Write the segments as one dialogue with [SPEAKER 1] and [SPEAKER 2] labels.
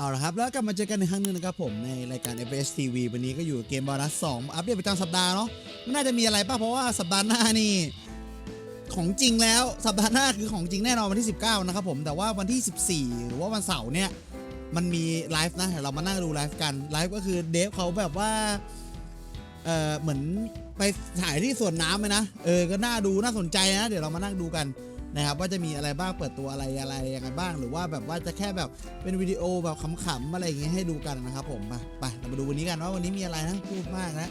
[SPEAKER 1] เอาละครับ แล้วกลับมาเจอกันในครั้งหนึงนะครับผมในรายการ FS TV วันนี้ก็อยู่เกมบอลนัส2อัปเดตประจำสัปดาห์เนาะไม่น่าจะมีอะไรป่ะเพราะว่าสัปดาห์หน้านี่ของจริงแล้วสัปดาห์หน้าคือของจริงแน่นอนวันที่ 19 นะครับผมแต่ว่าวันที่ 14 หรือว่าวันเสาร์เนี่ยมันมีไลฟ์นะเดี๋ยวเรามานั่งดูไลฟ์กันไลฟ์ก็คือเดฟเขาแบบว่าเออเหมือนไปถ่ายที่สวนน้ำเลยนะเออก็น่าดูน่าสนใจนะ เดี๋ยวเรามานั่งดูกัน นะครับว่าจะมีอะไรบ้างเปิดตัวอะไรอะไรยังไงบ้าง หรือว่าแบบว่าจะแค่แบบเป็นวิดีโอแบบขำๆอะไรอย่างเงี้ยให้ดูกันนะครับผมไปไปเรามาดูวันนี้กันว่าวันนี้มีอะไรนะพูดมากนะ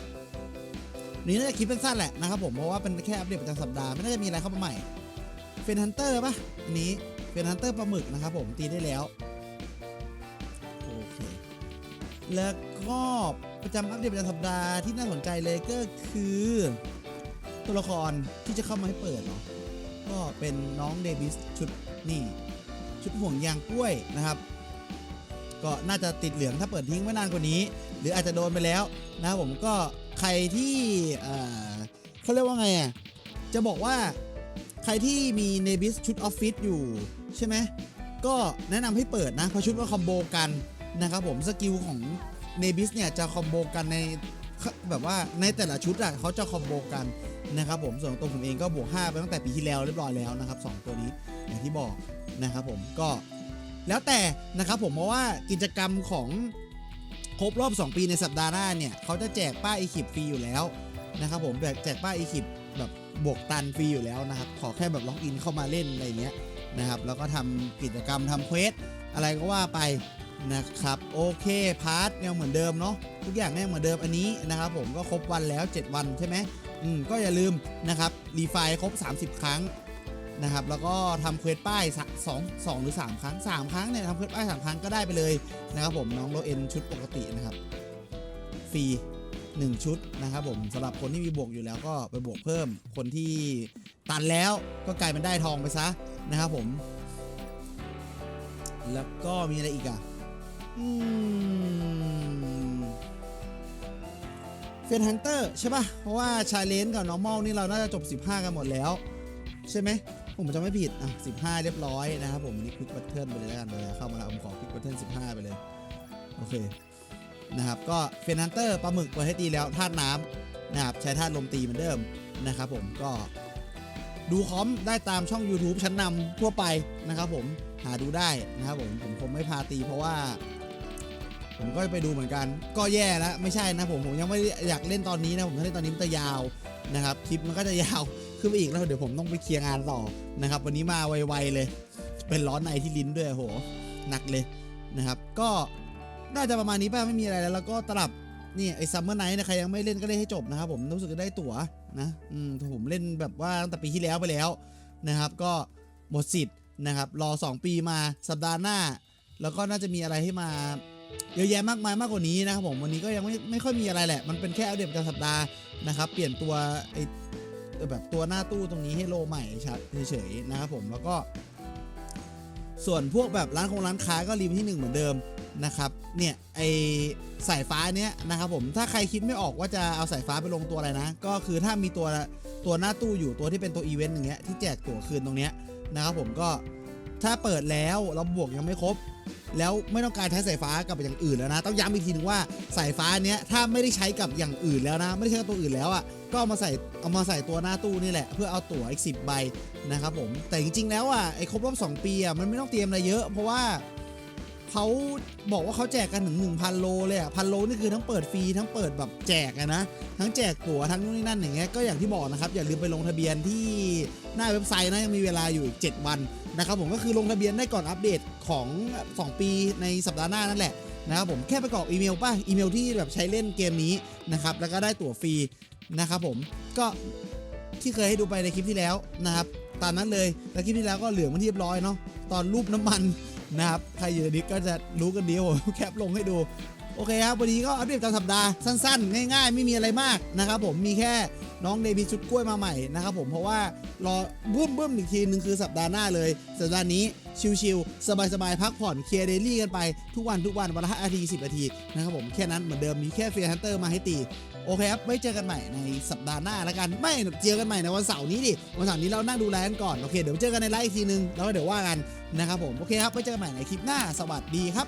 [SPEAKER 1] วันนี้น่าจะคลิปเป็นสั้นแหละนะครับผมเพราะว่าเป็นแค่อัปเดตประจำสัปดาห์ไม่น่าจะมีอะไรเข้ามาใหม่เฟนฮันเตอร์ป่ะอันนี้เฟนฮันเตอร์ปลาหมึกนะครับผมตีได้แล้วโอเคแล้วก็ประจำอัปเดตประจำสัปดาห์ที่น่าสนใจเลยก็คือ ตัวละครที่จะเข้ามาให้เปิดเนาะ เป็นน้องเดวิสชุดนี่ ชุดห่วงยางกล้วยนะครับ ก็น่าจะติดเหลืองถ้าเปิดทิ้งไว้นานกว่านี้ หรืออาจจะโดนไปแล้วนะผมก็ใครที่เอ่อเขาเรียกว่าไงอะจะบอกว่าใครที่มีเนบิสชุดออฟฟิศอยู่ใช่ไหมก็แนะนำให้เปิดนะเพราะชุดว่าคอมโบกันนะครับผมสกิลของเนบิสเนี่ยจะคอมโบกันใน แบบว่าในแต่ละชุดอะเขาจะคอมโบกันนะครับผมส่วนตัวผมเองก็บวก5ไปตั้งแต่ปีที่แล้วเรียบร้อยแล้วนะครับสองตัวนี้อย่างที่บอกนะครับผมก็แล้วแต่นะครับผมเพราะว่ากิจกรรมของครบรอบ 2 ปีในสัปดาห์หน้าเนี่ยเขาจะแจกป้ายอีคิปฟรีอยู่แล้วนะครับผมแบบแจกป้ายอีคิปแบบบวกตันฟรีอยู่แล้วนะครับขอแค่แบบล็อกอินเข้ามาเล่นอะไรเงี้ยนะครับแล้วก็ทำกิจกรรมทำเควสอะไรก็ว่าไป นะครับโอเคพาร์ทยังเหมือนเดิมเนาะทุกอย่างเนี่ยเหมือนเดิมอันนี้นะครับผมก็ครบวันแล้ว 7 วันใช่ไหมอืมก็อย่าลืมนะครับรีไฟล์ครบ 30 ครั้งนะครับแล้วก็ทำเควสป้ายสสองสองหรือ 3 ครั้ง 3 ครั้งเนี่ยทำเควสป้าย 3 ครั้งก็ได้ไปเลยนะครับผมน้องโรเอ็นชุดปกตินะครับฟรี1 ชุดนะครับผมสำหรับคนที่มีบวกอยู่แล้วก็ไปบวกเพิ่มคนที่ตันแล้วก็กลายเป็นได้ทองไปซะนะครับผม แล้วก็มีอะไรอีกอะ เฟนฮันเตอร์ใช่ป่ะ เพราะว่าชาเลนจ์กับ normal นี่เราน่าจะจบ 15 กันหมดแล้ว ใช่ไหม ผมจะไม่ผิด อะ 15 เรียบร้อยนะครับผมนี่คลิกบัตเทิลไปเลยแล้วกันเลยเข้ามาแล้วผมขอคลิกบัตเทิล15 ไปเลย โอเค นะครับ ก็เฟนฮันเตอร์ปลาหมึกเปิดให้ตีแล้วธาตุน้ำนะครับ ใช้ธาตุลมตีเหมือนเดิมนะครับผมก็ดูคอมได้ตามช่อง YouTube ชั้นนำทั่วไปนะครับผมหาดูได้นะครับผมผมคงไม่พาตีเพราะว่า ผมก็ไปดูเหมือนกัน ก็แย่แล้วไม่ใช่นะผมผมยังไม่อยากเล่นตอนนี้นะผมถ้าเล่นตอนนี้มันจะยาวนะครับคลิปมันก็จะยาวขึ้นไปอีกแล้วเดี๋ยวผมต้องไปเคลียร์งานต่อนะครับ วันนี้มาไวๆเลย เป็นร้อนในที่ลิ้นด้วยโหหนักเลยนะครับ ก็น่าจะประมาณนี้ป่ะไม่มีอะไรแล้วแล้วก็ตลับนี่ไอ้ซัมเมอร์ไนท์นะใครยังไม่เล่นก็เล่นให้จบนะครับผมรู้สึกจะได้ตั๋วนะอืมผมเล่นแบบว่าตั้งแต่ปีที่แล้วไปแล้วนะครับ ก็หมดสิทธิ์นะครับ รอ 2 ปีมาสัปดาห์หน้า แล้วก็น่าจะมีอะไรให้มา เยอะแยะมากมายมากกว่านี้นะครับผมวันนี้ก็ยังไม่ไม่ค่อยมีอะไรแหละ มันเป็นแค่อัปเดตประจำสัปดาห์นะครับ เปลี่ยนตัวไอแบบตัวหน้าตู้ตรงนี้ให้โลใหม่ชัดเฉยๆนะครับผมแล้วก็ ส่วนพวกแบบร้านคงร้านค้าก็รีมที่หนึ่งเหมือนเดิมนะครับเนี่ยไอสายฟ้าเนี้ยนะครับผมถ้าใครคิดไม่ออกว่าจะเอาสายฟ้าไปลงตัวอะไรนะ ก็คือถ้ามีตัวตัวหน้าตู้อยู่ตัวที่เป็นตัวอีเวนต์อย่างเงี้ยที่แจกตั๋วคืนตรงเนี้ยนะครับผมก็ถ้าเปิดแล้วเราบวกยังไม่ครบ แล้วไม่ต้องการใช้สายฟ้ากับอย่างอื่นแล้วนะ ต้องย้ำอีกทีนึงว่าสายฟ้าเนี้ยถ้าไม่ได้ใช้กับอย่างอื่นแล้วนะ ไม่ได้ใช้กับตัวอื่นแล้วอะก็เอามาใส่เอามาใส่ตัวหน้าตู้นี่แหละ เพื่อเอาตั๋วอีก10ใบนะครับผมแต่จริงๆแล้วอะไอ้ครบรอบ2ปีอะมันไม่ต้องเตรียมอะไรเยอะ เพราะว่าเขาบอกว่าเขาแจกกันถึง1,000 โลเลยอะพันโลนี่คือทั้งเปิดฟรีทั้งเปิดแบบแจกอะนะทั้งแจกตั๋วทั้งนู่นนี่นั่นอย่างเงี้ยก็อย่างที่บอกนะครับอย่าลืมไปลงทะเบียนที่หน้าเว็บไซต์นะยังมีเวลาอยู่อีก 7 วัน นะครับผมก็คือลงทะเบียนได้ก่อนอัปเดตของ 2 ปีในสัปดาห์หน้านั่นแหละนะครับผมแค่ไปกรอกอีเมลป่ะอีเมลที่แบบใช้เล่นเกมนี้นะครับแล้วก็ได้ตั๋วฟรีนะครับผมก็ที่เคยให้ดูไปในคลิปที่แล้วนะครับตามนั้นเลยแล้วคลิปที่แล้วก็เหลืองมันเรียบร้อยเนาะตอนรูปน้ำมันนะครับใครอยู่ในนี้ก็จะรู้กันดีว่าผมแคปลงให้ดู โอเคครับ วันนี้ก็อัปเดตประจำสัปดาห์ สั้น ๆ ง่าย ๆ ไม่มีอะไรมากนะครับผมมีแค่น้องเดวิชุดกล้วยมาใหม่นะครับผมเพราะว่ารอบึ้มบึ้มอีกทีหนึ่งคือสัปดาห์หน้าเลย สัปดาห์นี้ชิวๆสบายๆพักผ่อนเคลียร์เดลี่กันไปทุกวันทุกวันวันละห้านาทีสิบนาทีนะครับผมแค่นั้นเหมือนเดิมมีแค่เฟียร์ฮันเตอร์มาให้ตีโอเคครับไว้เจอกันใหม่ในสัปดาห์หน้าแล้วกันไม่เจอกันใหม่ในวันเสาร์นี้ดิวันเสาร์นี้เรานั่งดูแลกันก่อนโอเคเดี๋ยวเจอกันในไลฟ์อีกทีนึงแล้วก็เดี๋ยวว่ากันนะครับผมโอเคครับไว้เจอกันใหม่ในคลิปหน้าสวัสดีครับ